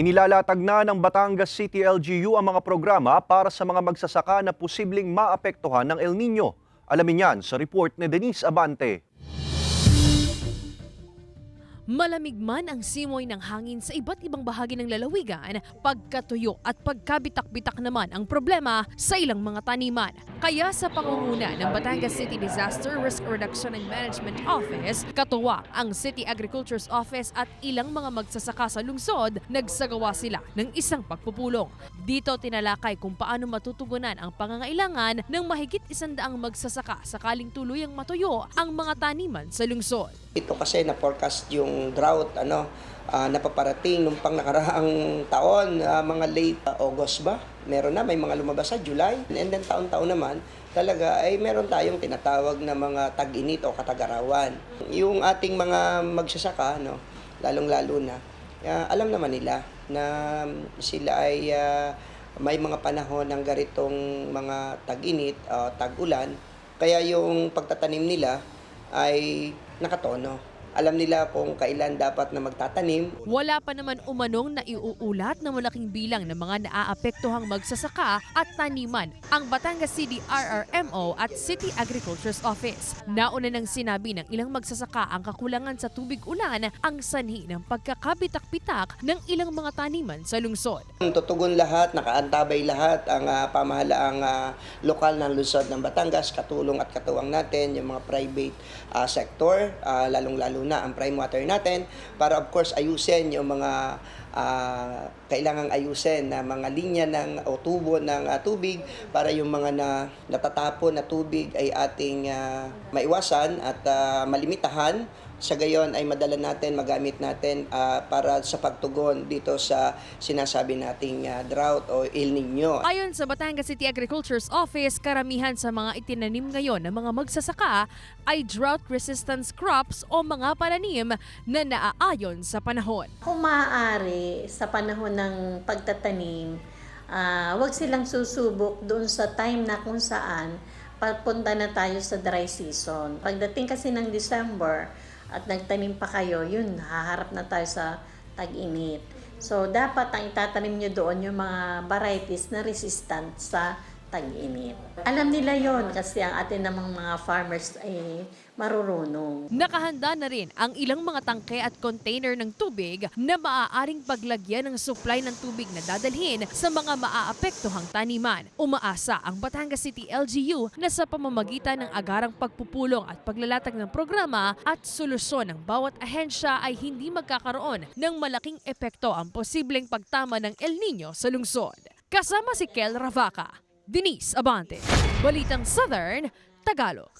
Inilalatag na ng Batangas City LGU ang mga programa para sa mga magsasaka na posibleng maapektuhan ng El Nino. Alamin yan sa report ni Denise Abante. Malamig man ang simoy ng hangin sa iba't ibang bahagi ng lalawigan, pagkatuyo at pagkabitak-bitak naman ang problema sa ilang mga taniman. Kaya sa pangunguna ng Batangas City Disaster Risk Reduction and Management Office, katuwa ang City Agriculture's Office at ilang mga magsasaka sa lungsod, nagsagawa sila ng isang pagpupulong. Dito tinalakay kung paano matutugunan ang pangangailangan ng mahigit isandaang magsasaka sakaling tuluyang matuyo ang mga taniman sa lungsod. Ito kasi na-forecast yung drought ano ah, napaparating nung pang nakaraang taon, ah, mga late ah, August ba? Meron na, may mga lumabas sa July. And then taon-taon naman, talaga ay meron tayong tinatawag na mga tag-init o katagarawan. Yung ating mga magsasaka, no, lalong-lalo na, ah, alam naman nila na sila ay ah, may mga panahon ng garitong mga tag-init, ah, tag-ulan. Kaya yung pagtatanim nila ay nakatono. Alam nila kung kailan dapat na magtatanim. Wala pa naman umanong na iuulat na malaking bilang ng mga naaapektuhang magsasaka at taniman ang Batangas City RRMO at City Agriculture's Office. Nauna nang sinabi ng ilang magsasaka ang kakulangan sa tubig ulan ang sanhi ng pagkakabitak-bitak ng ilang mga taniman sa lungsod. Tutugon lahat, nakaantabay lahat ang ah, pamahalaang ah, lokal ng lungsod ng Batangas, katulong at katuwang natin, yung mga private ah, sector, ah, lalong-lalo na ang prime water natin, para of course ayusin yung mga ah, kailangang ayusin na mga linya ng o tubo ng ah, tubig para yung mga na natatapon na tubig ay ating ah, maiwasan at ah, malimitahan sa gayon ay madala natin, magamit natin ah, para sa pagtugon dito sa sinasabi nating ah, drought o El Nino. Ayon sa Batangas City Agriculture's Office, karamihan sa mga itinanim ngayon ng mga magsasaka ay drought resistance crops o mga pananim na naaayon sa panahon. Kung maaari, sa panahon ng pagtatanim, ah, wag silang susubok doon sa time na kung saan papunta na tayo sa dry season. Pagdating kasi ng December at nagtanim pa kayo, yun, haharap na tayo sa tag-init. So, dapat ang itatanim nyo doon yung mga varieties na resistant sa tag-init. Alam nila yon kasi ang atin namang mga farmers ay marurunong. Nakahanda na rin ang ilang mga tangke at container ng tubig na maaaring paglagyan ng supply ng tubig na dadalhin sa mga maaapektuhang taniman. Umaasa ang Batangas City LGU na sa pamamagitan ng agarang pagpupulong at paglalatag ng programa at solusyon ng bawat ahensya ay hindi magkakaroon ng malaking epekto ang posibleng pagtama ng El Nino sa lungsod. Kasama si Kel Ravaca, Denise Abante, Balitang Southern, Tagalog.